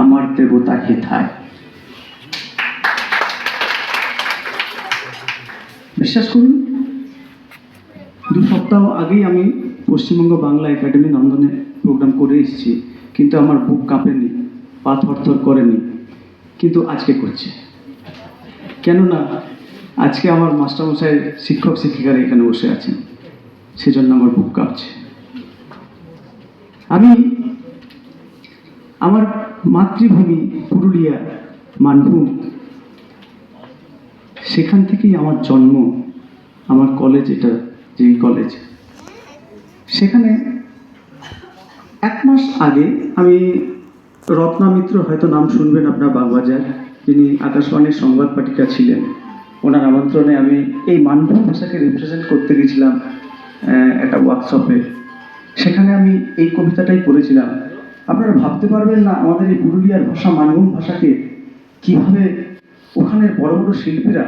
আমার দেবতা হেথায় বিশ্বাস করুন, দু সপ্তাহ আগেই আমি পশ্চিমবঙ্গ বাংলা একাডেমি নন্দনে প্রোগ্রাম করে এসেছি, কিন্তু আমার বুক কাঁপেনি, পা থরথর করেনি, কিন্তু আজকে করছে। কেননা, আজকে আমার মাস্টারমশাই শিক্ষক, শিক্ষিকারা এখানে বসে আছেন, সেজন্য আমার বুক কাঁপছে। আমি আমার মাতৃভূমি পুরুলিয়া, মানভূম। সেখান থেকেই আমার জন্ম, আমার কলেজ এটা, যেই কলেজ। সেখানে এক মাস আগে আমি রত্না মিত্র, হয়তো নাম শুনবেন আপনার বাগবাজার যিনি আকাশবাণীর সংবাদ পাঠিকা ছিলেন, ওনার আমন্ত্রণে আমি এই মানভূম ভাষাকে রিপ্রেজেন্ট করতে গেছিলাম একটা ওয়ার্কশপে সেখানে আমি এই কবিতাটাই পড়েছিলাম আপনারা ভাবতে পারবেন না আমাদের এই পুরুলিয়ার ভাষা মানভূম ভাষাকে কীভাবে ওখানে বড় বড় শিল্পীরা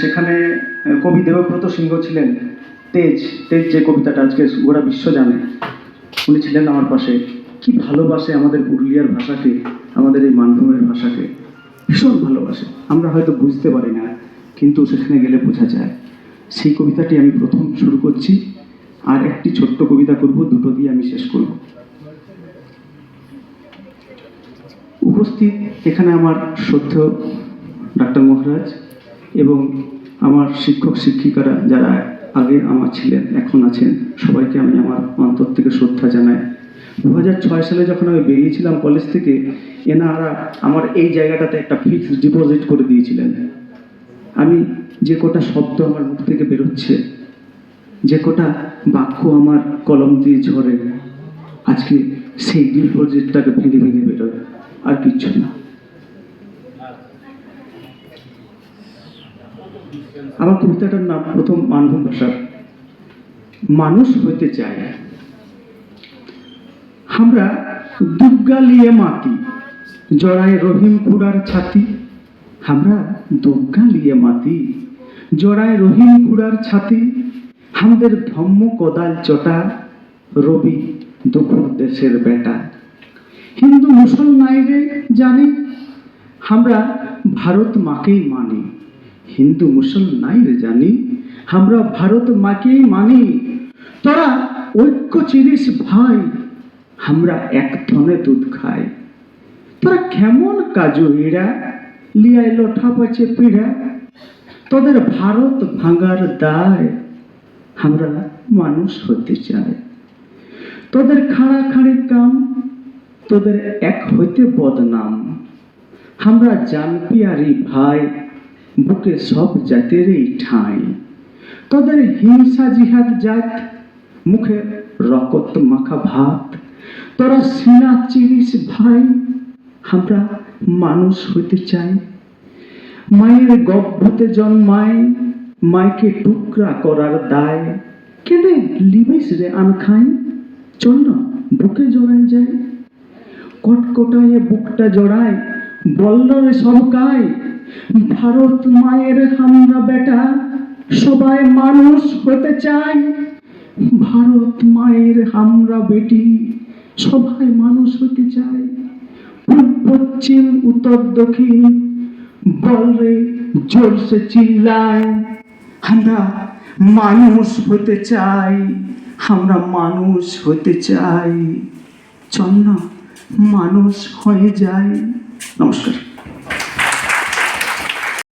সেখানে কবি দেবব্রত সিংহ ছিলেন, তেজ তেজ যে কবিতাটা আজকে গোটা বিশ্ব জানে, উনি ছিলেন আমার পাশে। কি ভালোবাসে আমাদের পুরুলিয়ার ভাষাকে, আমাদের এই মানভূমের ভাষাকে। ভীষণ ভালোবাসে। আমরা হয়তো বুঝতে পারি না, কিন্তু সেখানে গেলে বোঝা যায়। সেই কবিতাটি আমি প্রথম শুরু করছি, আর একটি ছোট্ট কবিতা করব, দুটো দিয়ে আমি শেষ করব। উপস্থিত এখানে আমার শ্রদ্ধেয় ডাক্তার মহারাজ এবং আমার শিক্ষক শিক্ষিকারা যারা আগে আমার ছিলেন, এখন আছেন, সবাইকে আমি আমার অন্তর থেকে শ্রদ্ধা জানাই। দু হাজার ছয় সালে যখন আমি বেরিয়েছিলাম কলেজ থেকে, এনারা আমার এই জায়গাটাতে একটা ফিক্সড ডিপোজিট করে দিয়েছিলেন। আমি যে কটা শব্দ আমার মুখ থেকে বেরোচ্ছে, যে কটা বাক্য আমার কলম দিয়ে ঝরে, আজকে সেই ডিপোজিটটাকে ভেঙে ভেঙে আর কিচ্ছু না। আমার কবিতাটার নাম প্রথম মানভূম ভাষার। মানুষ হইতে চায়। আমরা দুর্গা লিয়ে মাতি জড়ায় রহিম কুড়ার ছাতি। আমরা দুর্গা লিয়ে মাতি জড়ায় রহিম কুড়ার ছাতি। আমাদের ধম্ম কোদাল চটা, রবি দুপুর দেশের বেটা। হিন্দু মুসলমানরে জানি, আমরা ভারত মাকেই মানি। হিন্দু মুসলমানরে জানি, আমরা ভারত মাকেই মানি। তোরা ঐক্য চিরিস ভাই, আমরা এক ধনে দুধ খাই। তোরা কেমন কাজু হীরা লিয়াই লঠা পাচে পিড়া। তোদের ভারত ভাঙার দায়, আমরা মানুষ হতে চাই। তোদের খাড়া খাড়ি কাম তোদের এক হইতে বদনাম। আমরা জানপিয়ারি ভাই, বুকে সব জাতেরই ঠাঁই। তোদের হিংসা জিহাদ জাত, মুখে রকত মাখা ভাত। তোরা সিনা চিরিস ভাই, আমরা মানুষ হইতে চাই। মায়ের গর্ভতে জন্মায়, মাইকে টুকরা করার দায়। কেনে লিবিস রে আনখাই? চল না, বুকে জড়ায় যায় কটকটায় বুকটা জড়ায়, বল্লরে সবকায়, ভারত মায়ের হামরা বেটা, সবাই মানুষ হতে চাই ভারত মায়ের হামরা বেটি, সবাই মানুষ হতে পূর্ব পশ্চিম, উত্তর দক্ষিণ বল বলরে জোরসে চিল্লায়, আমরা মানুষ হতে চাই, আমরা মানুষ হতে চাই। চল না। মানুষ হয়ে যায় নমস্কার